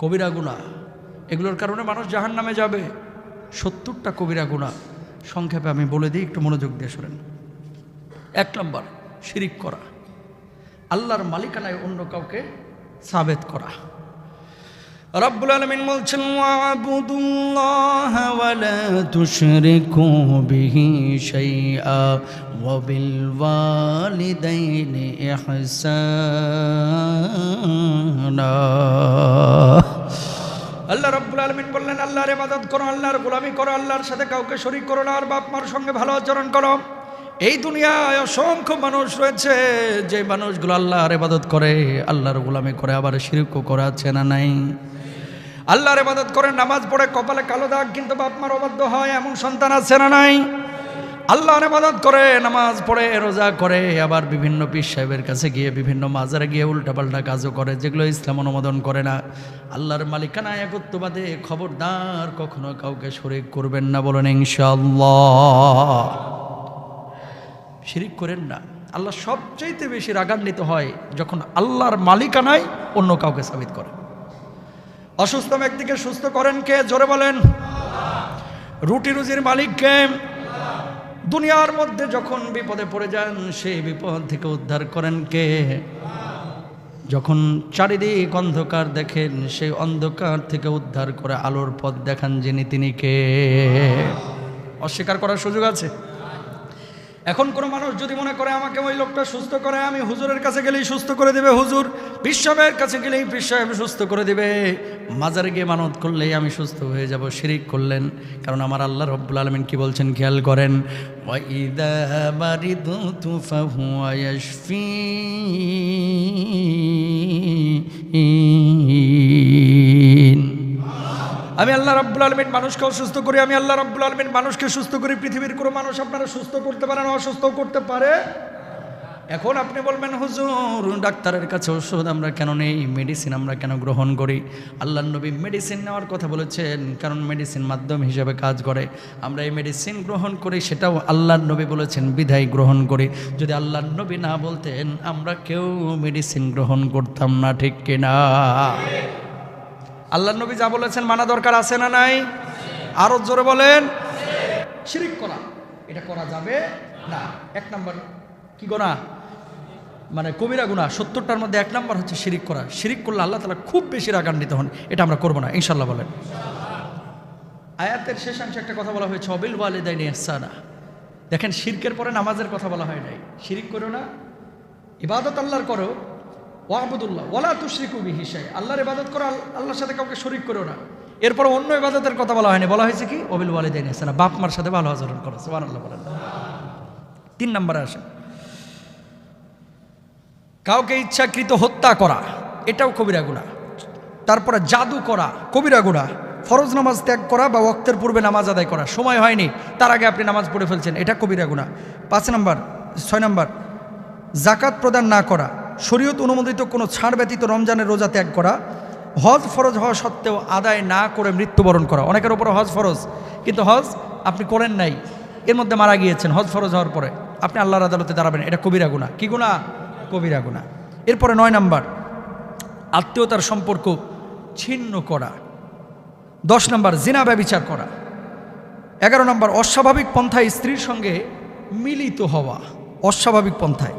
কবিরা গুণা। এগুলোর কারণে মানুষ জাহান নামে যাবে। সত্তরটা কবিরা গুণা। সংক্ষেপে আমি বলে দিই, একটু মনোযোগ দিয়ে শোনেন। এক নম্বর, শিরিক করা। আল্লাহর মালিকানায় অন্য কাউকে সাবেত করা। বলছেন আল্লাহ রব্বুল আলমিন বললেন, আল্লাহর ইবাদত করো, আল্লাহর গোলামি করো, আল্লাহর সাথে কাউকে শরিক করো না, আর বাপ মার সঙ্গে ভালো আচরণ করো। এই দুনিয়ায় অসংখ্য মানুষ রয়েছে, যে মানুষগুলো আল্লাহর ইবাদত করে, আল্লাহর গোলামি করে, আবার শিরকও করে, আছে না নাই? আল্লাহর ইবাদত করে নামাজ পড়ে কপালে কালো দাগ, কিন্তু বাপ মার অবাধ্য হয়, এমন সন্তান আছে না নাই? আল্লাহর ইবাদত করে নামাজ পড়ে, রোজা করে, আবার বিভিন্ন পীর সাহেবের কাছে গিয়ে, বিভিন্ন মাজারে গিয়ে উল্টাপাল্টা কাজও করে, যেগুলো ইসলাম অনুমোদন করে না। আল্লাহর মালিকানা একত্ববাদে খবরদার কখনো কাউকে শরিক করবেন না বলেন, ইনশাআল্লাহ। শিরিক করেন না। আল্লাহ সবচাইতে বেশি রাগান্বিত হয় যখন আল্লাহর মালিকানায় অন্য কাউকে সাবিত করে অসুস্থ ব্যক্তিকে সুস্থ করেন কে? জোরে বলেন। রুটি রুজির মালিককে দুনিয়ার মধ্যে যখন বিপদে পড়ে যান, সেই বিপদ থেকে উদ্ধার করেন কে? যখন চারিদিক অন্ধকার দেখেন, সেই অন্ধকার থেকে উদ্ধার করে আলোর পথ দেখান যিনি তিনি কে? অস্বীকার করার সুযোগ আছে? এখন কোনো মানুষ যদি মনে করে আমাকে ওই লোকটা সুস্থ করে, আমি হুজুরের কাছে গেলেই সুস্থ করে দিবে হুজুর বিশ্ববের কাছে গেলেই বিশ্বব সুস্থ করে দিবে। মাজারে গিয়ে মানত করলেই আমি সুস্থ হয়ে যাব, শিরিক করলেন। কারণ আমার আল্লাহ রব্বুল আলমিন কি বলছেন খেয়াল করেন ওয়াইদা আমি আল্লাহ রাব্বুল আলমিন মানুষকে অসুস্থ করি, আমি আল্লাহ রাব্বুল আলমিন মানুষকে সুস্থ করি, পৃথিবীর কোনো মানুষ আপনারা সুস্থ করতে পারেন অসুস্থ করতে পারে। এখন আপনি বলবেন, হুজুর, ডাক্তারের কাছে ওষুধ আমরা কেন নেই, মেডিসিন আমরা কেন গ্রহণ করি? আল্লাহ নবী মেডিসিন নেওয়ার কথা বলেছেন, কারণ মেডিসিন মাধ্যম হিসেবে কাজ করে। আমরা এই মেডিসিন গ্রহণ করি, সেটাও আল্লাহ নবী বলেছেন, বিধায় গ্রহণ করি। যদি আল্লাহ নবী না বলতেন, আমরা কেউ মেডিসিন গ্রহণ করতাম না, ঠিক কিনা? আল্লাহ নবী যা বলেছেন মানা দরকার আছে না নাই? আরও জোরে বলেন। শিরিক করা, এটা করা যাবে না। এক নম্বর, কি গোনা মানে কবিরা গুণা সত্তরটার মধ্যে এক নম্বর হচ্ছে শিরিক করা। শিরিক করলে আল্লাহ তালা খুব বেশি রাগান্বিত হন, এটা আমরা করব না ইনশাল্লাহ বলেন। আয়াতের শেষাংশে একটা কথা বলা হয়েছে, অবিল ওয়ালিদাইনি ইহসানা। দেখেন, শিরকের পরে নামাজের কথা বলা হয় নাই। শিরিক করো না, ইবাদত আল্লাহর করো ওয়াহবুদুল্লাহ ওয়ালা তুশরিকু বিহি শাই। আল্লাহর ইবাদত করো, আল- আল্লাহর সাথে কাউকে শরিক করো না। এরপর অন্য ইবাদতের কথা বলা হয়নি। বলা হয়েছে কি? অবিল ওয়ালিদাইন ইহসানা বাপ মার সাথে ভালো আচরণ করো। সোহান আল্লাহ বলেন। তিন নম্বরে আসে কাউকে ইচ্ছাকৃত হত্যা করা, এটাও কবিরা গুণা তারপরে জাদু করা, কবিরা গুণা ফরজ নামাজ ত্যাগ করা বা ওক্তের পূর্বে নামাজ আদায় করা। সময় হয়নি, তার আগে আপনি নামাজ পড়ে ফেলছেন। এটা কবিরা গুণা পাঁচ নম্বর, ছয় নম্বর, জাকাত প্রদান না করা শরীয়ত অনুমোদিত কোনো ছাড় ব্যতীত রমজানের রোজা ত্যাগ করা, হজ ফরজ হওয়া সত্ত্বেও আদায় না করে মৃত্যুবরণ করা। অনেকের উপরে হজ ফরজ, কিন্তু হজ আপনি করেন নাই। এর মধ্যে মারা গিয়েছেন, হজ ফরজ হওয়ার পরে। আপনি আল্লাহর আদালতে দাঁড়াবেন, এটা কবিরা গুণা। কি গুণা? কবিরা গুণা। এরপরে নয় নাম্বার, আত্মীয়তার সম্পর্ক ছিন্ন করা। দশ নম্বর, জিনা ব্যবিচার করা। এগারো নম্বর, অস্বাভাবিক পন্থায় স্ত্রীর সঙ্গে মিলিত হওয়া। অস্বাভাবিক পন্থায়।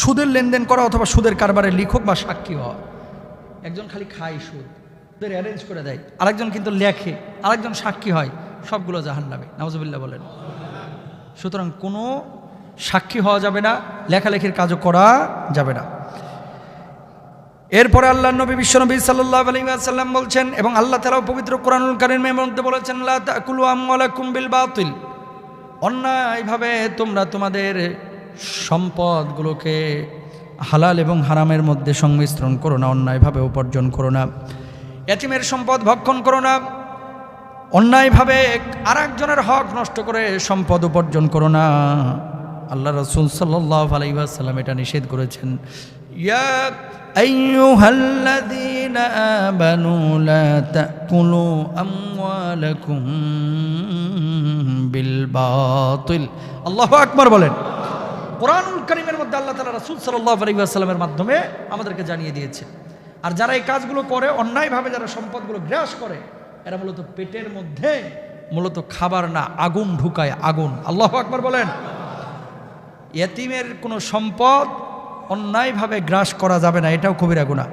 সুদের লেনদেন করা অথবা সুদের কারবারের লিখক বা সাক্ষী হওয়া। একজন খালি খায় সুদ, সুদের অ্যারেঞ্জ করে দেয়। আরেকজন কিন্তু লেখে, আরেকজন সাক্ষী হয়, সবগুলো জাহান নামে নওয়াজবিল্লা বলেন। সুতরাং কোনো সাক্ষী হওয়া যাবে না, লেখালেখির কাজও করা যাবে না। এরপরে আল্লাহ নবী, বিশ্বনবী সাল্লাহ বলছেন, এবং আল্লাহ তালাও পবিত্র কোরআনুল কারিমের মধ্যে বলেছেন, লা তাকুলু আমওয়ালাকুম বিল বাতিল। অন্যায়ভাবে তোমরা তোমাদের সম্পদগুলোকে হালাল এবং হারামের মধ্যে সংমিশ্রণ করো না অন্যায়ভাবে উপার্জন করো না এতিমের সম্পদ ভক্ষণ করো না অন্যায়ভাবে আর একজনের হক নষ্ট করে সম্পদ উপার্জন করো না আল্লাহ রসুল সাল্লাহ আলাইসাল্লাম এটা নিষেধ করেছেন ইয়া أيها الذين آمنوا لا تأكلوا أموالكم بالباطل الله أكبر বলেন কোরআনুল করিমের মধ্যে আল্লাহ তালা রাসুল সাল্লাহ আলাইসাল্লামের মাধ্যমে আমাদেরকে জানিয়ে দিয়েছে। আর যারা এই কাজগুলো করে, অন্যায়ভাবে যারা সম্পদগুলো গ্রাস করে, এরা মূলত পেটের মধ্যে মূলত খাবার না, আগুন ঢুকায়, আগুন। আল্লাহ আকবার বলেন। এতিমের কোনো সম্পদ অন্যায়ভাবে গ্রাস করা যাবে না, এটাও কবিরা গুণা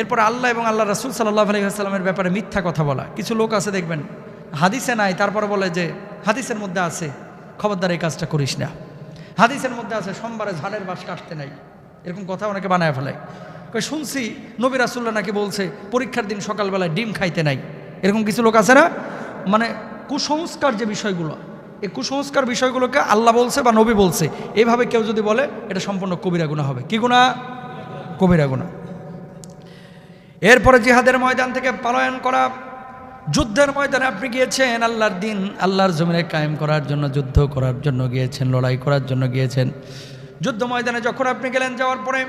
এরপর আল্লাহ এবং আল্লাহ রাসুল সাল্লাহ আলাইসাল্লামের ব্যাপারে মিথ্যা কথা বলা। কিছু লোক আছে, দেখবেন, হাদিসে নাই, তারপরে বলে যে, হাদিসের মধ্যে আছে, খবরদার এই কাজটা করিস না। হাদিসের মধ্যে আছে, সোমবারে ঝাড়ের বাস কাটতে নাই। এরকম কথা অনেকে বানায় কই, শুনছি নবী রাসুল্লাহ নাকি বলছে, পরীক্ষার দিন সকালবেলায় ডিম খাইতে নাই। এরকম কিছু লোক আছে না? মানে কুসংস্কার যে বিষয়গুলো, এই কুসংস্কার বিষয়গুলোকে আল্লাহ বলছে বা নবী বলছে এইভাবে কেউ যদি বলে, এটা সম্পূর্ণ কবিরা গুণা হবে। কি গুণা কবিরা গুণা এরপরে জিহাদের ময়দান থেকে পলায়ন করা যুদ্ধের ময়দানে আপনি গিয়েছেন, আল্লাহর দিন, আল্লাহর জমিনে কায়েম করার জন্য, যুদ্ধ করার জন্য গিয়েছেন, লড়াই করার জন্য গিয়েছেন। যুদ্ধ ময়দানে যখন আপনি গেলেন, যাওয়ার পরে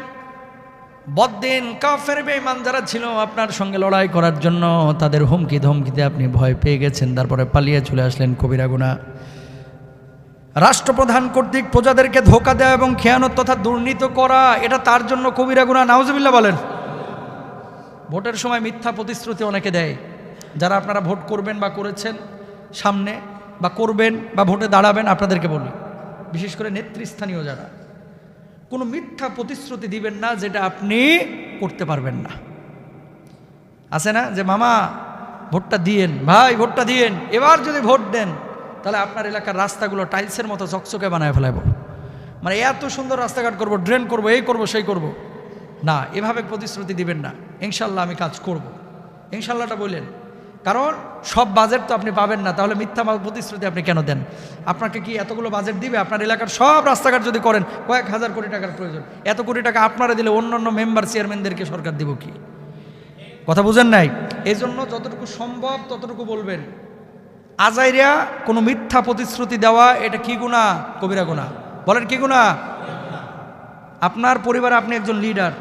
বদ্দিন, কাফের, বেঈমান যারা ছিল, আপনার সঙ্গে লড়াই করার জন্য তাদের হুমকি ধমকিতে আপনি ভয় পেয়ে গেছেন, তারপরে পালিয়ে চলে আসলেন কবিরা গুণা। রাষ্ট্রপ্রধান কর্তৃক প্রজাদেরকে ধোকা দেওয়া এবং খেয়ানত তথা দুর্নীত করা, এটা তার জন্য কবিরা গুণা নাউজবিল্লা বলেন। ভোটের সময় মিথ্যা প্রতিশ্রুতি অনেকে দেয়। যারা আপনারা ভোট করবেন বা করেছেন সামনে বা করবেন বা ভোটে দাঁড়াবেন, আপনাদেরকে বলি, বিশেষ করে নেতৃস্থানীয় যারা, কোনো মিথ্যা প্রতিশ্রুতি দিবেন না যেটা আপনি করতে পারবেন না। আছে না? যে, মামা, ভোটটা দিয়েন, ভাই, ভোটটা দিয়েন, এবার যদি ভোট দেন, তাহলে আপনার এলাকার রাস্তাগুলো টাইলসের মতো চকচকে বানায় ফেলাবো মানে এত সুন্দর রাস্তাঘাট করব, ড্রেন করব, এই করব, সেই করব। না, এভাবে প্রতিশ্রুতি দিবেন না। ইনশাল্লাহ আমি কাজ করব। ইনশাল্লাহটা বললেন কারণ সব বাজেট তো আপনি পাবেন না। তাহলে মিথ্যা প্রতিশ্রুতি আপনি কেন দেন? আপনাকে কি এতগুলো বাজেট দিবে? আপনার এলাকার সব রাস্তাঘাট যদি করেন, কয়েক হাজার কোটি টাকার প্রয়োজন। এত কোটি টাকা আপনারা দিলে অন্য অন্য মেম্বার চেয়ারম্যানদেরকে সরকার দিব কি? কথা বুঝেন নাই? এই জন্য যতটুকু সম্ভব ততটুকু বলবেন। আজাইরিয়া কোনো মিথ্যা প্রতিশ্রুতি দেওয়া, এটা কি গুণা কবিরা গুণা বলেন কি গুণা আপনার পরিবারে আপনি একজন লিডার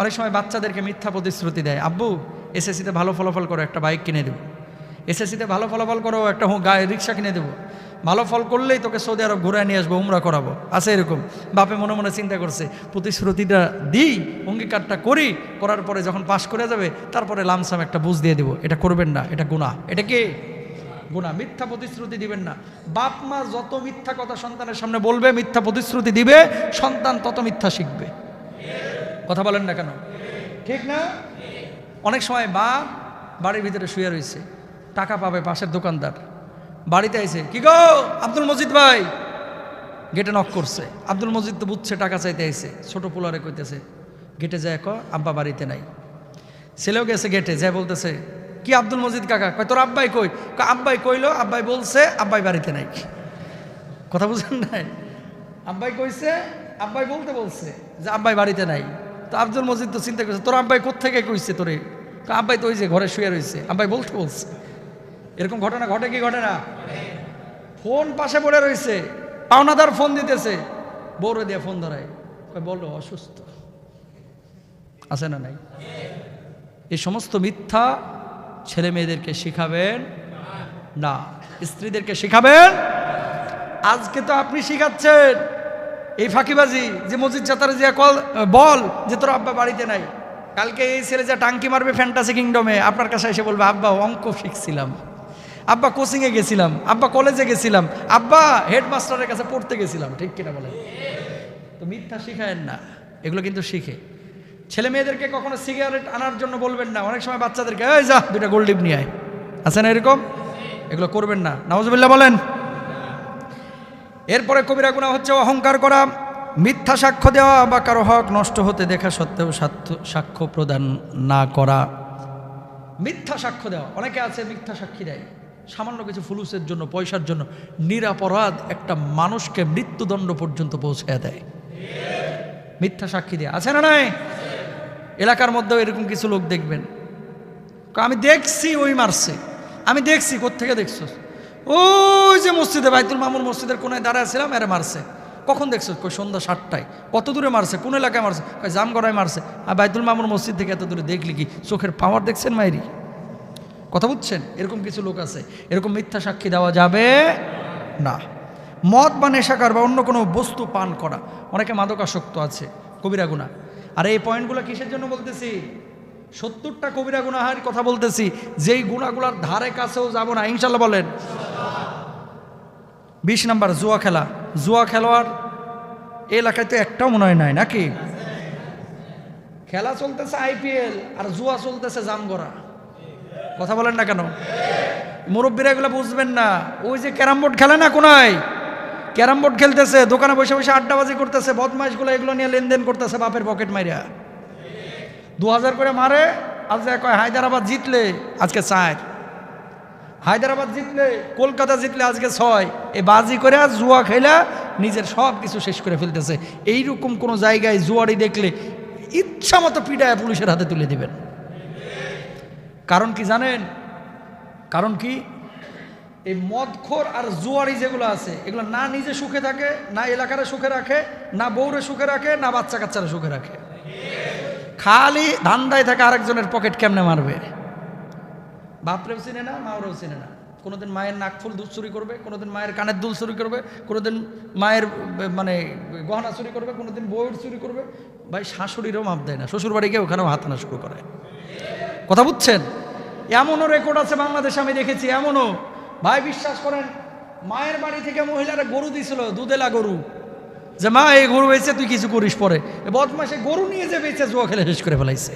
অনেক সময় বাচ্চাদেরকে মিথ্যা প্রতিশ্রুতি দেয়। আব্বু এসএসসিতে ভালো ফলাফল করো, একটা বাইক কিনে দেবো। এসএসসিতে ভালো ফলাফল করো, একটা গায়ে রিক্সা কিনে দেবো। ভালো ফল করলেই তোকে সৌদি আরব ঘুরায় নিয়ে আসব, উমরা করাবো। আছে এরকম। বাপে মনে মনে চিন্তা করছে, প্রতিশ্রুতিটা দিই, অঙ্গীকারটা করি, করার পরে যখন পাশ করে যাবে, তারপরে লামসাম একটা বুঝ দিয়ে দিব, এটা করবেন না, এটা গুণা এটা কি? গুণা মিথ্যা প্রতিশ্রুতি দিবেন না। বাপ মা যত মিথ্যা কথা সন্তানের সামনে বলবে, মিথ্যা প্রতিশ্রুতি দিবে, সন্তান তত মিথ্যা শিখবে। কথা বলেন না কেন? ঠিক না? অনেক সময় বাপ বাড়ির ভিতরে শুয়ে রয়েছে। টাকা পাবে পাশের দোকানদার। বাড়িতে আইছে, কি গো, আব্দুল মজিদ ভাই? গেটে নক করছে। আব্দুল মজিদ তো বুঝছে, টাকা চাইতে আইছে। ছোট পোলারে কইতেছে গেটে যায় ক, আব্বা বাড়িতে নাই। ছেলেও গেছে গেটে যায় বলতেছে, কি আব্দুল মজিদ কাকা? কয়, তোর আব্বাই কই? আব্বাই কইলো, আব্বাই বলছে, আব্বাই বাড়িতে নাই। কথা বুঝেন নাই? আব্বাই কইছে, আব্বাই বলতে বলছে যে, আব্বাই বাড়িতে নাই। তো আব্দুল মজিদ তো চিন্তা করছে, তোর আব্বাই কোথেকে কইছে তোরে? আব্বাই তো ওই যে ঘরে শুয়ে রয়েছে আব্বাই বলতে বলছে। এরকম ঘটনা ঘটে কি ঘটে না? ফোন পাশে পড়ে রয়েছে পাওনাদার ফোন দিতেছে, বউরে দিয়ে ফোন ধরায়। বলো, অসুস্থ। আছে না নাই? এই সমস্ত মিথ্যা ছেলে মেয়েদেরকে শিখাবেন না। স্ত্রীদেরকে শিখাবেন, আজকে তো আপনি শিখাচ্ছেন। এই ফাঁকিবাজি যে মসজিদ চাতারে যে কল, বল যে তোর আব্বা বাড়িতে নাই। কালকে এই ছেলে যা টাঙ্কি মারবে ফ্যান্টাসি কিংডমে আপনার কাছে এসে বলবে, আব্বা, অঙ্ক শিখছিলাম। আব্বা কোচিংয়ে গেছিলাম, আব্বা কলেজে গেছিলাম, আব্বা হেডমাস্টারের কাছে পড়তে গেছিলাম, ঠিক কিনা বলেন? তো মিথ্যা শিখায়েন না, এগুলো কিন্তু শিখে। ছেলে মেয়েদেরকে কখনো সিগারেট আনার জন্য বলবেন না, অনেক সময় বাচ্চাদেরকে, এই যা দুটা গোল্ডিপ নিয়ে আয়। আছে না এরকম? এগুলো করবেন না। নওয়াজবিল্লা বলেন। এরপরে কবিরা গুণা হচ্ছে অহংকার করা, মিথ্যা সাক্ষ্য দেওয়া বা কারও হক নষ্ট হতে দেখা সত্ত্বেও সাক্ষ্য- সাক্ষ্য প্রদান না করা। মিথ্যা সাক্ষ্য দেওয়া, অনেকে আছে মিথ্যা সাক্ষী দেয়। সামান্য কিছু ফুলুসের জন্য, পয়সার জন্য নিরাপরাধ একটা মানুষকে মৃত্যুদণ্ড পর্যন্ত পৌঁছে দেয়। মিথ্যা সাক্ষী দেয়। আছে না নাই? এলাকার মধ্যেও এরকম কিছু লোক দেখবেন। আমি দেখছি ওই মারছে। আমি দেখছি, কোত্থেকে দেখছ ওই যে মসজিদে, বাইতুল মামুর মসজিদের কোনায় দাঁড়ায় এরা মারছে। কখন দেখছ কই, সন্ধ্যা সাতটায়। কত দূরে মারছে? কোন এলাকায় মারছে? জামগড়ায় মারছে। আর বাইতুল মামুর মসজিদ থেকে এত দূরে দেখলি কি? চোখের পাওয়ার দেখছেন মাইরি? কথা বুঝছেন? এরকম কিছু লোক আছে। এরকম মিথ্যা সাক্ষী দেওয়া যাবে না। মদ বা নেশাকার বা অন্য কোনো বস্তু পান করা, অনেকে মাদকাসক্ত আছে, কবিরা গুণা আর এই পয়েন্টগুলো কিসের জন্য বলতেছি? সত্তরটা কবিরা গুনাহের কথা বলতেছি, যেই গুণাগুলার ধারে কাছেও যাব না, ইনশাল্লাহ বলেন। বিশ নাম্বার, জুয়া খেলা। জুয়া খেলোয়াড় এলাকায় তো একটাও মনে হয় নাই, নাকি? খেলা চলতেছে আইপিএল, আর জুয়া চলতেছে জামগড়া। কথা বলেন না কেন? মুরব্বীরা এগুলো বুঝবেন না। ওই যে ক্যারাম বোর্ড খেলে না কোনায়? ক্যারাম বোর্ড খেলতেছে, দোকানে বসে বসে আড্ডাবাজি করতেছে বদমাইশগুলো এগুলো নিয়ে লেনদেন করতেছে বাপের পকেট মাইরা। দু হাজার করে মারে, আজ কয় হায়দ্রাবাদ জিতলে, আজকে চার। হায়দ্রাবাদ জিতলে, কলকাতা জিতলে, আজকে ছয়। এ বাজি করে জুয়া খেলা নিজের সব কিছু শেষ করে ফেলতেছে। এইরকম কোনো জায়গায় জুয়ারি দেখলে ইচ্ছা মতো পিটায় পুলিশের হাতে তুলে দিবেন। কারণ কি জানেন? কারণ কি? এই মদখোর আর জুয়ারি যেগুলো আছে, এগুলো না নিজে সুখে থাকে, না এলাকারে সুখে রাখে, না বউরে সুখে রাখে, না বাচ্চা কাচ্চারা সুখে রাখে। খালি ধান্দায় থাকে আরেকজনের পকেট কেমনে মারবে? বাপরেও চিনে না, মাওরেও চিনে না। কোনোদিন মায়ের নাকফুল দুধ চুরি করবে, কোনোদিন মায়ের কানের দুল চুরি করবে, কোনোদিন মায়ের মানে গহনা চুরি করবে, কোনোদিন বউয়ের চুরি করবে। ভাই, শাশুড়িরও মাপ দেয় না শ্বশুর বাড়ি গিয়ে ওখানেও হাত আনা শুরু করে। কথা বুঝছেন? এমনও রেকর্ড আছে বাংলাদেশে, আমি দেখেছি এমনও। ভাই, বিশ্বাস করেন, মায়ের বাড়ি থেকে মহিলারা গরু দিছিল, দুধেলা গরু। যে মা, এই গরু বেচে তুই কিছু করিস পরে। বদমাসে গরু নিয়ে যে বেচে জুয়া খেলে শেষ করে ফেলাইছে।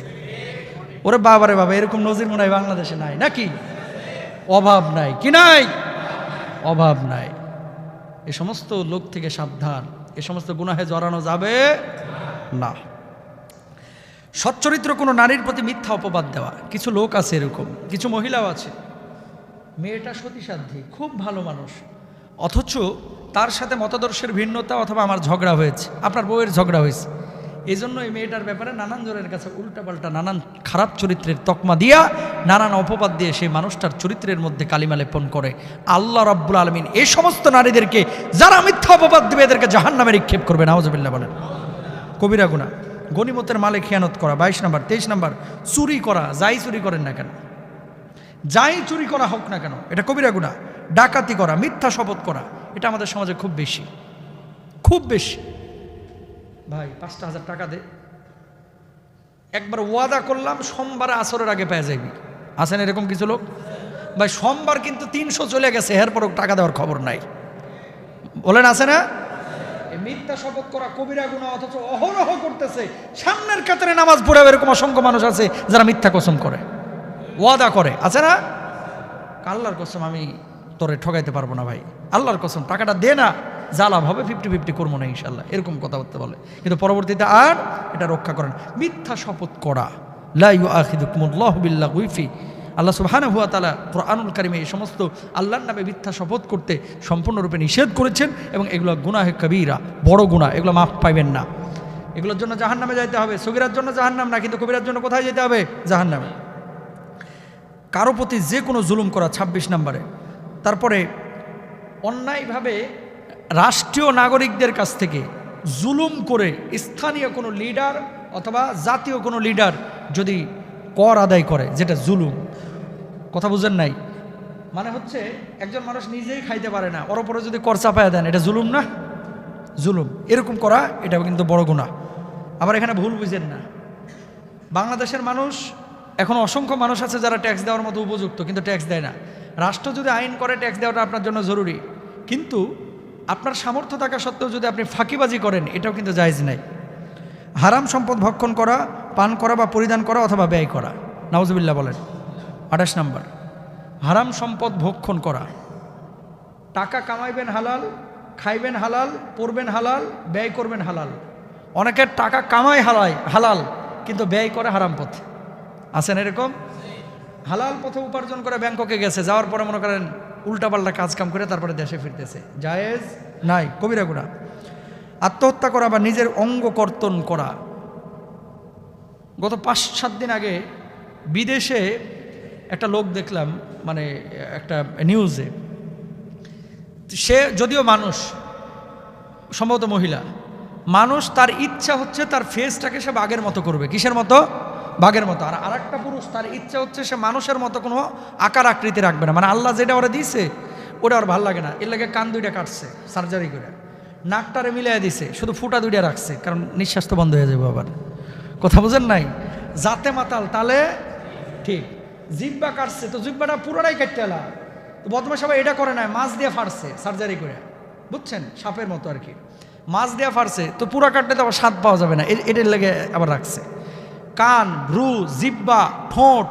ওরে বাবারে বাবা, এরকম নজির মনে হয় বাংলাদেশে নাই, নাকি? অভাব নাই। কি নাই? অভাব নাই। এ সমস্ত লোক থেকে সাবধান। এ সমস্ত গুনাহে জড়ানো যাবে না। সচ্চরিত্র কোনো নারীর প্রতি মিথ্যা অপবাদ দেওয়া। কিছু লোক আছে এরকম, কিছু মহিলাও আছে। মেয়েটা সতীসাধ্যী, খুব ভালো মানুষ। অথচ তার সাথে মতাদর্শের ভিন্নতা অথবা আমার ঝগড়া হয়েছে, আপনার বউয়ের ঝগড়া হয়েছে। এই জন্য এই মেয়েটার ব্যাপারে নানান জনের কাছে উল্টাপাল্টা, নানান খারাপ চরিত্রের তকমা দিয়া, নানান অপবাদ দিয়ে সেই মানুষটার চরিত্রের মধ্যে কালিমা লেপন করে। আল্লাহ রাব্বুল আলমিন এই সমস্ত নারীদেরকে, যারা মিথ্যা অপবাদ দেবে, এদেরকে জাহান নামে নিক্ষেপ করবে নাওজবিল্লা বলেন। কবিরা গুণা গনিমতের মালে খেয়ানত করা, বাইশ নাম্বার, তেইশ নাম্বার, চুরি করা, যাই চুরি করেন না কেন? যাই চুরি করা হোক না কেন, এটা কবিরা গুণা ডাকাতি করা, মিথ্যা শপথ করা, এটা আমাদের সমাজে খুব বেশি। খুব বেশি। ভাই, পাঁচটা হাজার টাকা দে। একবার ওয়াদা করলাম, সোমবার আসরের আগে পেয়ে যাইবি। আছেন এরকম কিছু লোক? ভাই, সোমবার কিন্তু তিনশো চলে গেছে, এরপরও টাকা দেওয়ার খবর নাই। বলেন, আছে না? মিথ্যা শপথ করা কবিরা গুণা অথচ অহরহ করতেছে। সামনের কাতারে নামাজ পড়ে এরকম অসংখ্য মানুষ আছে যারা মিথ্যা কসম করে। ওয়াদা করে। আছে না? আল্লাহর কসম আমি তোরে ঠগাইতে পারব না ভাই। আল্লাহর কসম, টাকাটা দে না। লাভ হবে ফিফটি ফিফটি করব না ইনশাল্লাহ এরকম কথাবার্তা বলে। কিন্তু পরবর্তীতে আর এটা রক্ষা করেন। মিথ্যা শপথ করা। লাইউ আখিদুকুমুল্লাহ বিল্লাহ উইফি আল্লাহ সুবহানাহু হুয়া তাআলা কোরআনুল কারিমে এই সমস্ত আল্লাহর নামে মিথ্যা শপথ করতে সম্পূর্ণরূপে নিষেধ করেছেন এবং এগুলো গুনাহে কবিরা, বড় গুনাহ, এগুলো মাফ পাইবেন না। এগুলোর জন্য জাহান নামে যাইতে হবে, সগিরার জন্য জাহান নাম না, কিন্তু কবিরার জন্য কোথায় যেতে হবে? জাহান নামে কারও প্রতি যে কোনো জুলুম করা ২৬ নম্বরে। তারপরে অন্যায়ভাবে রাষ্ট্রীয় নাগরিকদের কাছ থেকে জুলুম করে স্থানীয় কোনো লিডার অথবা জাতীয় কোনো লিডার যদি কর আদায় করে, যেটা জুলুম। কথা বুঝেন নাই? মানে হচ্ছে, একজন মানুষ নিজেই খাইতে পারে না। ওর ওপরে যদি কর চাপায় দেন, এটা জুলুম না? জুলুম। এরকম করা এটা কিন্তু বড় গুণা। আবার এখানে ভুল বুঝেন না। বাংলাদেশের মানুষ, এখন অসংখ্য মানুষ আছে যারা ট্যাক্স দেওয়ার মতো উপযুক্ত, কিন্তু ট্যাক্স দেয় না। রাষ্ট্র যদি আইন করে, ট্যাক্স দেওয়াটা আপনার জন্য জরুরি। কিন্তু আপনার সামর্থ্য থাকা সত্ত্বেও যদি আপনি ফাঁকিবাজি করেন, এটাও কিন্তু জায়জ নাই। হারাম সম্পদ ভক্ষণ করা পান করা বা পরিধান করা অথবা ব্যয় করা। নাউজুবিল্লাহ বলেন। আঠাশ নাম্বার। হারাম সম্পদ ভক্ষণ করা। টাকা কামাইবেন হালাল, খাইবেন হালাল পরবেন হালাল, ব্যয় করবেন হালাল। অনেকের টাকা কামায় হালায় হালাল, কিন্তু ব্যয় করে হারাম পথে। আছেন এরকম? হালাল পথে উপার্জন করে ব্যাংককে গেছে, যাওয়ার পরে মনে করেন উল্টাপাল্টা কাজ কাম করে তারপরে দেশে ফিরতেছে। জায়েজ? নাই, কবিরা গুণা। আত্মহত্যা করা বা নিজের অঙ্গ কর্তন করা। গত পাঁচ, সাত দিন আগে বিদেশে একটা লোক দেখলাম মানে একটা নিউজে। সে যদিও মানুষ, সম্ভবত মহিলা, মানুষ তার ইচ্ছা হচ্ছে তার ফেসটাকে সে বাঘের মতো করবে। কিসের মতো? বাঘের মতো। আর আরেকটা পুরুষ তার ইচ্ছা হচ্ছে সে মানুষের মতো কোনো আকার আকৃতি রাখবে না। মানে আল্লাহ যেটা ওরা দিছে, ওটা আর ভালো লাগে না। এর লাগে কান দুইটা কাটছে সার্জারি করে। নাকটারে মিলিয়ে দিছে, শুধু ফুটা দুইটা রাখছে, কারণ নিঃশ্বাস তো বন্ধ হয়ে যাবে আবার। কথা বুঝেন নাই? জাতে মাতাল, তালে ঠিক। জিব্বা কাটছে, তো জিব্বাটা পুরোটাই কাটতে এলা। তো বদমা সবাই এটা করে না মাছ দিয়ে ফাড়ছে সার্জারি করে। বুঝছেন? সাপের মতো আর কি। মাছ দিয়ে ফাড়ছে, তো পুরো কাটলে তো আবার স্বাদ পাওয়া যাবে না। এটার লেগে আবার রাখছে। কান ভ্রু জিব্বা, ঠোঁট,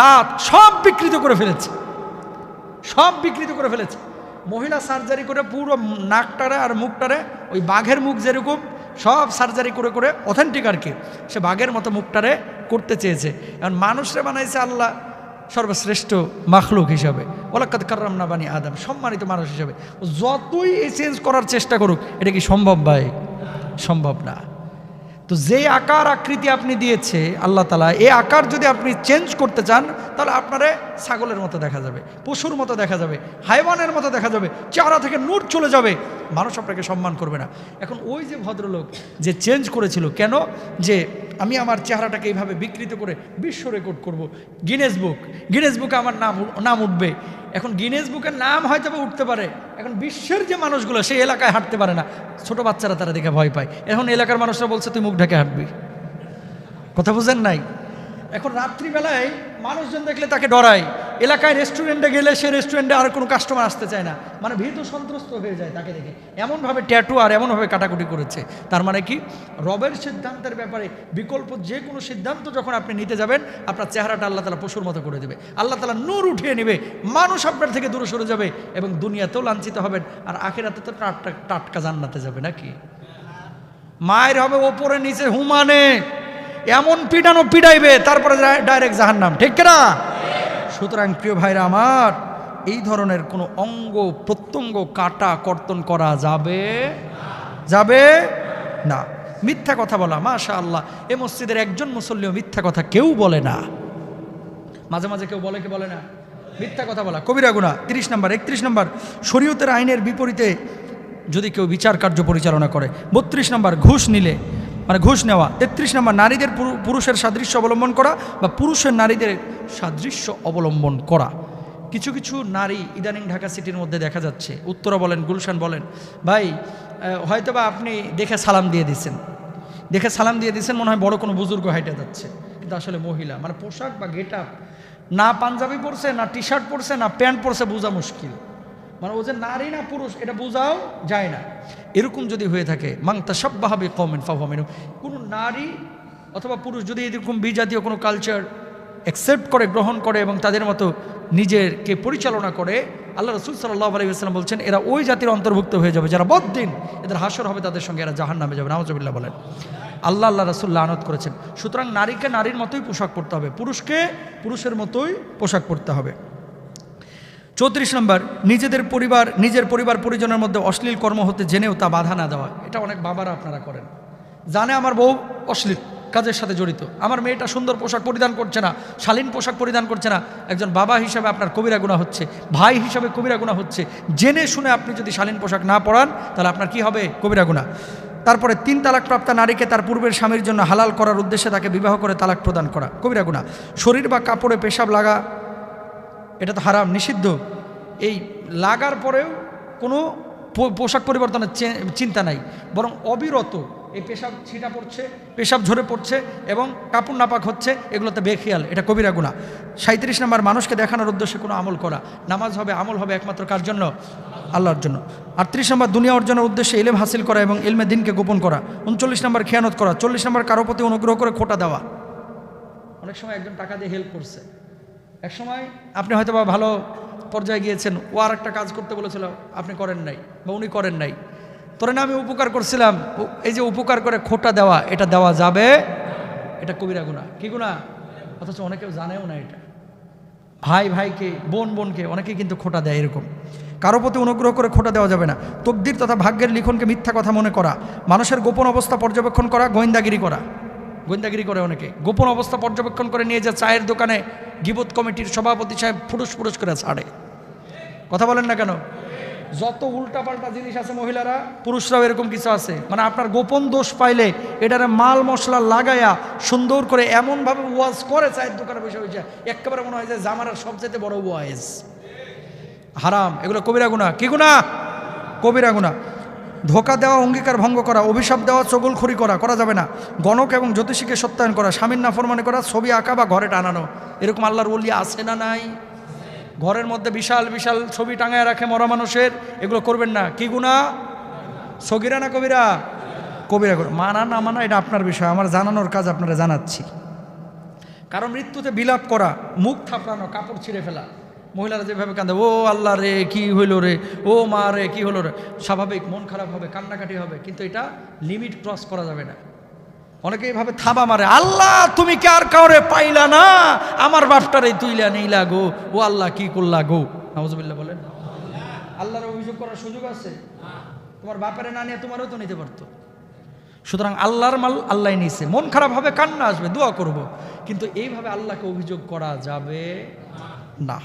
দাঁত সব বিকৃত করে ফেলেছে। সব বিকৃত করে ফেলেছে। মহিলা সার্জারি করে পুরো নাকটারে আর মুখটারে, ওই বাঘের মুখ যেরকম সব সার্জারি করে করে অথেন্টিক আর কি। সে বাঘের মতো মুখটারে করতে চেয়েছে। এখন মানুষরে বানাইছে আল্লাহ সর্বশ্রেষ্ঠ মাখলুক হিসাবে। ওলাক্কাত কার্রাম না বানি আদাম, সম্মানিত মানুষ হিসাবে। যতই এই চেঞ্জ করার চেষ্টা করুক, এটা কি সম্ভব ভাই? সম্ভব না। তো যে আকার আকৃতি আপনি দিয়েছে, আল্লাহ তালা এই আকার যদি আপনি চেঞ্জ করতে চান, তাহলে আপনারে ছাগলের মতো দেখা যাবে, পশুর মতো দেখা যাবে, হাইওয়ানের মতো দেখা যাবে, চেহারা থেকে নূর চলে যাবে। মানুষ আপনাকে সম্মান করবে না। এখন ওই যে ভদ্রলোক যে চেঞ্জ করেছিল, কেন? যে আমি আমার চেহারাটাকে এইভাবে বিকৃত করে বিশ্ব রেকর্ড করব। গিনেস বুক গিনেস বুকে আমার নাম নাম উঠবে। এখন গিনেজ বুকের নাম হয়তো বা উঠতে পারে। এখন বিশ্বের যে মানুষগুলো, সেই এলাকায় হাঁটতে পারে না। ছোট বাচ্চারা তারা দেখে ভয় পায়। এখন এলাকার মানুষরা বলছে, তুই মুখ ঢেকে হাঁটবি। কথা বুঝেন নাই? এখন রাত্রিবেলায় মানুষজন দেখলে তাকে ডরায়। এলাকায় রেস্টুরেন্টে গেলে সে রেস্টুরেন্টে আর কোনো কাস্টমার আসতে চায় না। মানে ভীত সন্ত্রস্ত হয়ে যায় তাকে দেখে। এমনভাবে ট্যাটু আর এমনভাবে কাটাকুটি করেছে। তার মানে কি? রবের সিদ্ধান্তের ব্যাপারে বিকল্প যে কোনো সিদ্ধান্ত যখন আপনি নিতে যাবেন, আপনার চেহারাটা আল্লাহ তালা পশুর মতো করে দেবে। আল্লাহ তালা নূর উঠিয়ে নেবে। মানুষ আপনার থেকে দূরে সরে যাবে এবং দুনিয়াতেও লাঞ্ছিত হবেন। আর আখেরাতে তো টাটকা টাটকা জান্নাতে যাবে নাকি? মায়ের হবে ওপরে নিচে হুমানে। এমন পিটানো পিটাইবে, তারপরে ডাইরেক্ট জাহার নাম ঠিক না সুতরাং প্রিয় ভাইরা আমার, এই ধরনের কোনো অঙ্গ প্রত্যঙ্গ কাটা কর্তন করা যাবে? যাবে না। মিথ্যা কথা বলা মাশা আল্লাহ এ মসজিদের একজন মুসল্লিও মিথ্যা কথা কেউ বলে না। মাঝে মাঝে কেউ বলে কি বলে না? মিথ্যা কথা বলা। কবিরা গুণা তিরিশ নম্বর, একত্রিশ নম্বর, শরীয়তের আইনের বিপরীতে যদি কেউ বিচার কার্য পরিচালনা করে, বত্রিশ নম্বর, ঘুষ নিলে মানে ঘুষ নেওয়া। তেত্রিশ নম্বর, নারীদের পুরু- পুরুষের সাদৃশ্য অবলম্বন করা বা পুরুষের নারীদের সাদৃশ্য অবলম্বন করা। কিছু কিছু নারী ইদানিং ঢাকা সিটির মধ্যে দেখা যাচ্ছে। উত্তরা বলেন, গুলশান বলেন, ভাই হয়তোবা আপনি দেখে সালাম দিয়ে দিচ্ছেন দেখে সালাম দিয়ে দিচ্ছেন মনে হয় বড় কোনো বুজুর্গ হাইটে যাচ্ছে। কিন্তু আসলে মহিলা মানে পোশাক বা গেট না পাঞ্জাবি পরছে, না টি শার্ট পরছে, না প্যান্ট পরছে, বোঝা মুশকিল। মানে ও যে নারী না পুরুষ, এটা বোঝাও যায় না। এরকম যদি হয়ে থাকে মাংতা সব বাহাবে কমেন ফাহমেন কোনো নারী অথবা পুরুষ যদি এরকম বিজাতীয় কোনো কালচার অ্যাকসেপ্ট করে, গ্রহণ করে এবং তাদের মতো নিজেরকে পরিচালনা করে, আল্লাহ রসুল সাল্লাহ আলাইসাল্লাম বলছেন, এরা ওই জাতির অন্তর্ভুক্ত হয়ে যাবে যারা বদ্দিন। এদের হাসর হবে তাদের সঙ্গে, এরা জাহান নামে যাবে। নামজবিল্লাহ বলেন। আল্লাহ আল্লাহ রসুল্লাহ আনত করেছেন। সুতরাং নারীকে নারীর মতোই পোশাক পরতে হবে, পুরুষকে পুরুষের মতোই পোশাক পরতে হবে। চৌত্রিশ নম্বর, নিজেদের পরিবার, নিজের পরিবার পরিজনের মধ্যে অশ্লীল কর্ম হতে জেনেও তা বাধা না দেওয়া। এটা অনেক বাবারা আপনারা করেন। জানে আমার বউ অশ্লীল, কাজের সাথে জড়িত। আমার মেয়েটা সুন্দর পোশাক পরিধান করছে না, শালীন পোশাক পরিধান করছে না। একজন বাবা হিসাবে আপনার কবিরা গুণা হচ্ছে, ভাই হিসাবে কবিরা গুণা হচ্ছে। জেনে শুনে আপনি যদি শালীন পোশাক না পরান, তাহলে আপনার কি হবে? কবিরা গুণা তারপরে তিন তালাক প্রাপ্তা নারীকে তার পূর্বের স্বামীর জন্য হালাল করার উদ্দেশ্যে তাকে বিবাহ করে তালাক প্রদান করা। কবিরা গুণা শরীর বা কাপড়ে পেশাব লাগা এটা তো হারাম, নিষিদ্ধ। এই লাগার পরেও কোনো পোশাক পরিবর্তনের চিন্তা নাই। বরং অবিরত এই পেশাব ছিটা পড়ছে, পেশাব ঝরে পড়ছে এবং কাপড় নাপাক হচ্ছে, এগুলোতে বেখেয়াল। এটা কবিরা গুণা। সাঁত্রিশ নম্বর মানুষকে দেখানোর উদ্দেশ্যে কোনো আমল করা। নামাজ হবে, আমল হবে একমাত্র কার জন্য? আল্লাহর জন্য। আটত্রিশ নম্বর দুনিয়া অর্জনের উদ্দেশ্যে এলেম হাসিল করা এবং ইলমে দিনকে গোপন করা। উনচল্লিশ নম্বর খেয়ানত করা। চল্লিশ নম্বর কারও প্রতি অনুগ্রহ করে খোটা দেওয়া। অনেক সময় একজন টাকা দিয়ে হেল্প করছে। এক সময় আপনি হয়তো বা ভালো পর্যায়ে গিয়েছেন, ও আর একটা কাজ করতে বলেছিল, আপনি করেন নাই বা উনি করেন নাই। তোরে না আমি উপকার করছিলাম এই যে উপকার করে খোটা দেওয়া, এটা দেওয়া যাবে? এটা কবিরা গুণা কি গুণা অথচ অনেকেও জানেও না এটা। ভাই ভাইকে, বোন বোনকে অনেকে কিন্তু খোটা দেয় এরকম। কারও প্রতি অনুগ্রহ করে খোটা দেওয়া যাবে না। তকদির তথা ভাগ্যের লিখনকে মিথ্যা কথা মনে করা, মানুষের গোপন অবস্থা পর্যবেক্ষণ করা, গোয়েন্দাগিরি করা। গোয়েন্দাগিরি করে অনেকে। গোপন অবস্থা পর্যবেক্ষণ করে নিয়ে যা চায়ের দোকানে। গিবত কমিটির সভাপতি সাহেব ফুরুস ফুরুস করে ছাড়ে। কথা বলেন না কেন? যত উল্টাপাল্টা জিনিস আছে মহিলারা, পুরুষরাও এরকম কিছু আছে। মানে আপনার গোপন দোষ পাইলে এটারে মাল মশলা লাগায়া সুন্দর করে এমনভাবে ওয়াজ করে চায়ের দোকানে বসে বসে। একেবারে মনে হয় যে জামারার সবচেয়ে বড় ওয়াইজ হারাম। এগুলো কবিরা গুণা কি গুণা কবিরা গুণা ধোকা দেওয়া, অঙ্গীকার ভঙ্গ করা, অভিশাপ দেওয়া চগলখড়ি করা করা যাবে না। গণক এবং জ্যোতিষীকে সত্যায়ন করা, স্বামীর নাফরমানি করা, ছবি আঁকা বা ঘরে টানানো। এরকম আল্লাহর ওলি আছে না নাই? ঘরের মধ্যে বিশাল বিশাল ছবি টাঙায় রাখে মরা মানুষের। এগুলো করবেন না। কি গুণা? সগিরা না কবিরা? কবিরা মানা না মানা, এটা আপনার বিষয়। আমার জানানোর কাজ আপনারা জানাচ্ছি। কারণ মৃত্যুতে বিলাপ করা, মুখ থাপড়ানো, কাপড় ছিঁড়ে ফেলা। মহিলারা যেভাবে কাঁদে ও আল্লাহ রে, কি হইল রে? ও মা রে, কি হলো রে? স্বাভাবিক, মন খারাপ হবে, কান্নাকাটি হবে, কিন্তু এটা লিমিট ক্রস করা যাবে না। অনেকে এইভাবে থাবা মারে, আল্লাহ, তুমি কে আর কাউরে পাইলা না? আমার বাপটারে তুইলা নেইলা গো। ও আল্লাহ, কি করলা গো? নাউজুবিল্লাহ বলেন। আল্লাহর অভিযোগ করার সুযোগ আছে। তোমার বাপারে না নিয়ে তোমারও তো নিতে পারতো। সুতরাং আল্লাহর মাল আল্লাহ নিছে। মন খারাপ হবে, কান্না আসবে, দোয়া করব। কিন্তু এইভাবে আল্লাহকে অভিযোগ করা যাবে না।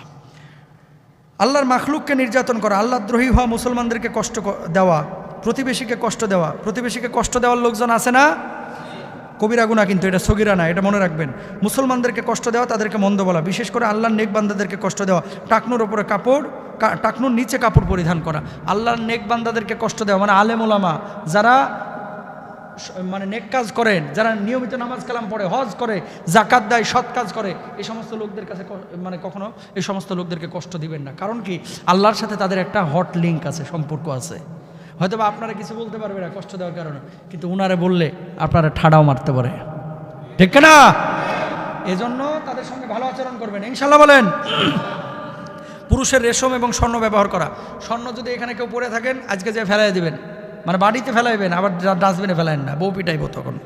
আল্লাহর মাখলুককে নির্যাতন করা, আল্লাহ দ্রোহী হওয়া মুসলমানদেরকে কষ্ট দেওয়া, প্রতিবেশীকে কষ্ট দেওয়া। প্রতিবেশীকে কষ্ট দেওয়ার লোকজন আছে না? কবিরা গুণা কিন্তু, এটা সগিরা না, এটা মনে রাখবেন। মুসলমানদেরকে কষ্ট দেওয়া, তাদেরকে মন্দ বলা। বিশেষ করে আল্লাহর নেক বান্দাদেরকে কষ্ট দেওয়া। টাকনুর ওপরে কাপড় টাকনুর নিচে কাপড় পরিধান করা। আল্লাহর নেক বান্দাদেরকে কষ্ট দেওয়া মানে আলেম ওলামা, যারা মানে নেক কাজ করেন, যারা নিয়মিত নামাজ কালাম পড়ে, হজ করে জাকাত দেয়, সৎ কাজ করে, এই সমস্ত লোকদের কাছে মানে কখনো এই সমস্ত লোকদেরকে কষ্ট দিবেন না। কারণ কি? আল্লাহর সাথে তাদের একটা হট লিঙ্ক আছে, সম্পর্ক আছে। হয়তো বা আপনারা কিছু বলতে পারবে না কষ্ট দেওয়ার কারণে, কিন্তু উনারে বললে আপনারা ঠাডাও মারতে পারে। ঠিক না এজন্য তাদের সঙ্গে ভালো আচরণ করবেন। ইনশাল্লাহ বলেন, পুরুষের রেশম এবং স্বর্ণ ব্যবহার করা। স্বর্ণ যদি এখানে কেউ পরে থাকেন, আজকে যে ফেলাই দিবেন। মানে বাড়িতে ফেলাইবেন, আবার ডাস্টবিনে ফেলাইন না, বউ পিটাইব তখন।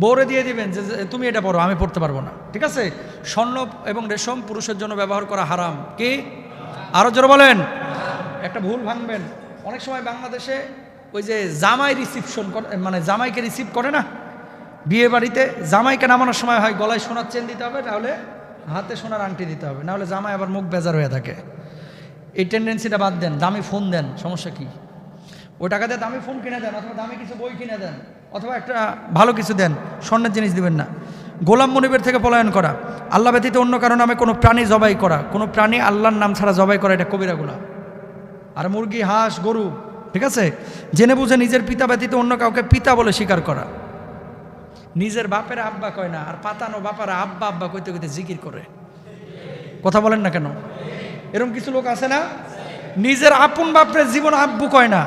বউরে দিয়ে দিবেন যে তুমি এটা পড়ো, আমি পড়তে পারব না। ঠিক আছে? স্বর্ণ এবং রেশম পুরুষের জন্য ব্যবহার করা হারাম। কি? আরও জোরে বলেন। একটা ভুল ভাঙবেন। অনেক সময় বাংলাদেশে ওই যে জামাই রিসিপশন মানে জামাইকে রিসিভ করে না? বিয়ে বাড়িতে জামাইকে নামানোর সময় হয়, গলায় সোনার চেন দিতে হবে তাহলে হাতে সোনার আংটি দিতে হবে। নাহলে জামাই আবার মুখ বেজার হয়ে থাকে। এই টেন্ডেন্সিটা বাদ দেন, দামি ফোন দেন, সমস্যা কি? ওই টাকা দিয়ে দামি ফোন কিনে দেন অথবা দামি কিছু বই কিনে দেন অথবা একটা ভালো কিছু দেন, স্বর্ণের জিনিস দিবেন না। গোলাম মনিবের থেকে পলায়ন করা, আল্লাহ ব্যতীত অন্য কারও নামে কোনো প্রাণী জবাই করা, কোনো প্রাণী আল্লাহর নাম ছাড়া জবাই করা, এটা কবিরা গুণা আর মুরগি, হাঁস, গরু, ঠিক আছে? জেনে বুঝে নিজের পিতা ব্যতীত অন্য কাউকে পিতা বলে স্বীকার করা। নিজের বাপের আব্বা কয় না, আর পাতানো বাপারা আব্বা আব্বা কইতে কইতে জিকির করে। কথা বলেন না কেন? এরকম কিছু লোক আছে না? নিজের আপন বাপরে জীবন আব্বু কয় না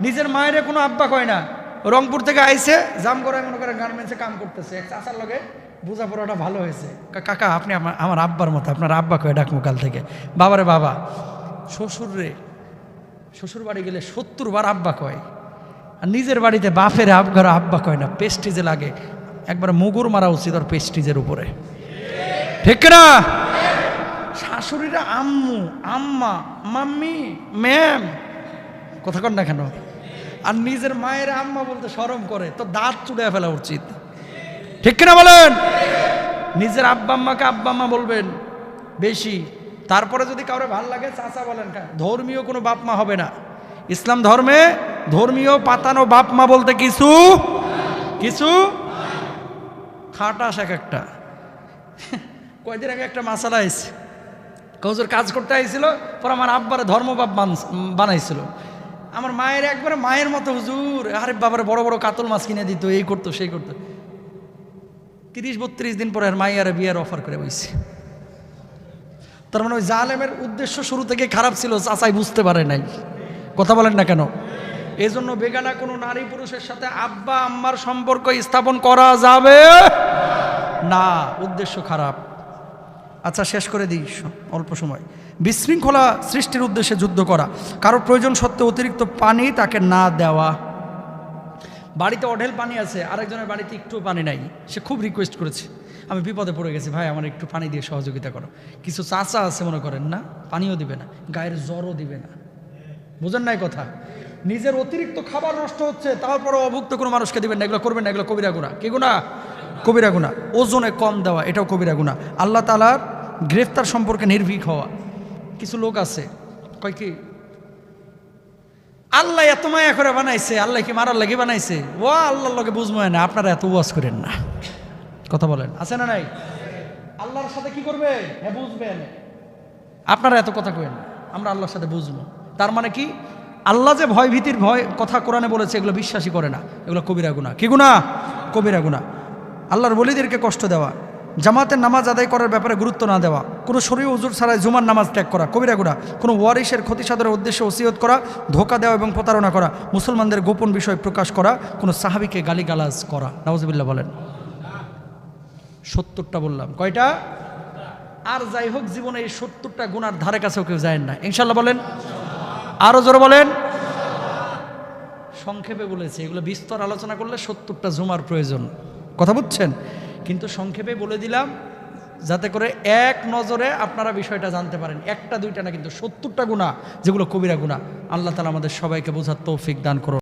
নিজের মায়ের কোনো আব্বা কয় না। রংপুর থেকে আইসে জাম করে মনে করে গার্মেন্টসে কাম করতেছে। চাচার লগে বোঝাপড়াটা ভালো হয়েছে। কাকা, আপনি আমার আমার আব্বার মতো, আপনার আব্বা কয় ডাকমু কাল থেকে? বাবারে বাবা, শ্বশুর শ্বশুর বাড়ি গেলে সত্তর বার আব্বা কয়। আর নিজের বাড়িতে বাপের আবগার আব্বা কয় না, পেস্টিজে লাগে। একবার মুগুর মারা উচিত ওর পেস্টিজের উপরে। ঠিক না শাশুড়িরা আম্মু, আম্মা, মাম্মি, ম্যাম। কথা কর না কেন? আর নিজের মায়ের আম্মা বলতে শরম করে তো দাঁত চুড়ে ফেলা উচিত। ঠিক কিনা বলেন? নিজের আব্বা আম্মাকে আব্বা আম্মা বলবেন বেশি। তারপরে যদি কাউরে ভালো লাগে চাচা বলেন ধর্মীয় কোনো বাপ মা হবে না। ইসলাম ধর্মে ধর্মীয় পাতানো বাপ মা বলতে কিছু? কিছু? খাটাস এক একটা। কয়দিন আগে একটা মাসালা আইছে। কৌজোর কাজ করতে আইছিল পর আমার আব্বারে ধর্মবাপ বান- বানাইছিল। আমার মায়ের একবারে মায়ের মতো হুজুর। আরে বাবারে, বড় বড় কাতল মাছ কিনে দিত, এই করতো, সেই করতো। তিরিশ বত্রিশ দিন পরে আর মাইয়ারে বিয়ের অফার করে বইছে। তার মানে ওই জালেমের উদ্দেশ্য শুরু থেকে খারাপ ছিল, চাচাই বুঝতে পারে নাই। কথা বলেন না কেন? এই জন্য বেগানা কোনো নারী পুরুষের সাথে আব্বা আম্মার সম্পর্ক স্থাপন করা যাবে না। উদ্দেশ্য খারাপ। আচ্ছা শেষ করে দিই অল্প সময়। বিশৃঙ্খলা সৃষ্টির উদ্দেশ্যে যুদ্ধ করা। কারও প্রয়োজন সত্ত্বেও অতিরিক্ত পানি তাকে না দেওয়া। বাড়িতে অঢেল পানি আছে, আরেকজনের বাড়িতে একটু পানি নাই। সে খুব রিকোয়েস্ট করেছে। আমি বিপদে পড়ে গেছি, ভাই, আমার একটু পানি দিয়ে সহযোগিতা করো। কিছু চাচা আছে, মনে করেন না, পানিও দিবে না, গায়ের জ্বরও দিবে না। বুঝেন নাই কথা? নিজের অতিরিক্ত খাবার নষ্ট হচ্ছে তারপরে অভুক্ত কোনো মানুষকে দিবেন না। এগুলো করবেন না, এগুলো কবিরা গুণা কি গুণা কবিরা গুণা ওজনে কম দেওয়া, এটাও কবিরা গুণা আল্লাহ তালার গ্রেফতার সম্পর্কে নির্ভীক হওয়া। কিছু লোক আছে, কয় কি, আল্লাহ এত মায়া করে বানাইছে, আল্লাহ কি মারার লাগে বানাইছে? ও আল্লাহর লগে বুঝব না, আপনারা এত ওয়াজ করেন না। কথা বলেন, আছে না নাই? আল্লাহর সাথে কি করবে? হ্যাঁ বুঝবেন। আপনারা এত কথা কেন আমরা আল্লাহর সাথে বুঝব তার মানে কি, আল্লাহ যে ভয় ভীতির ভয়, কথা কোরআনে বলেছে, এগুলো বিশ্বাসই করে না। এগুলো কবিরা গুণা কি গুণা কবিরা গুণা আল্লাহর বলিদেরকে কষ্ট দেওয়া। জামাতের নামাজ আদায় করার ব্যাপারে গুরুত্ব না দেওয়া, কোনো শরীর উজুর ছাড়াই জুমার নামাজ ত্যাগ করা, কবিরা গুণা, কোনো ওয়ারিসের ক্ষতি সাধনের উদ্দেশ্যে ওসিয়ত করা, ধোকা দেওয়া এবং প্রতারণা করা, মুসলমানদের গোপন বিষয় প্রকাশ করা, কোনো সাহাবিকে গালিগালাজ করা। নওয়াজবিল্লাহ বলেন। সত্তরটা বললাম। কয়টা? আর যাই হোক, জীবনে এই সত্তরটা গুণার ধারে কাছেও কেউ যায় না। ইনশাল্লাহ বলেন। আরও জোরে বলেন। সংক্ষেপে বলেছে, এগুলো বিস্তর আলোচনা করলে সত্তরটা জুমার প্রয়োজন। কথা বুঝছেন? কিন্তু সংক্ষেপে বলে দিলাম, যাতে করে এক নজরে আপনারা বিষয়টা জানতে পারেন। একটা, দুইটা না, কিন্তু সত্তরটা গুণা যেগুলো কবিরা গুণা আল্লাহ তালা আমাদের সবাইকে বোঝার তৌফিক দান করুন।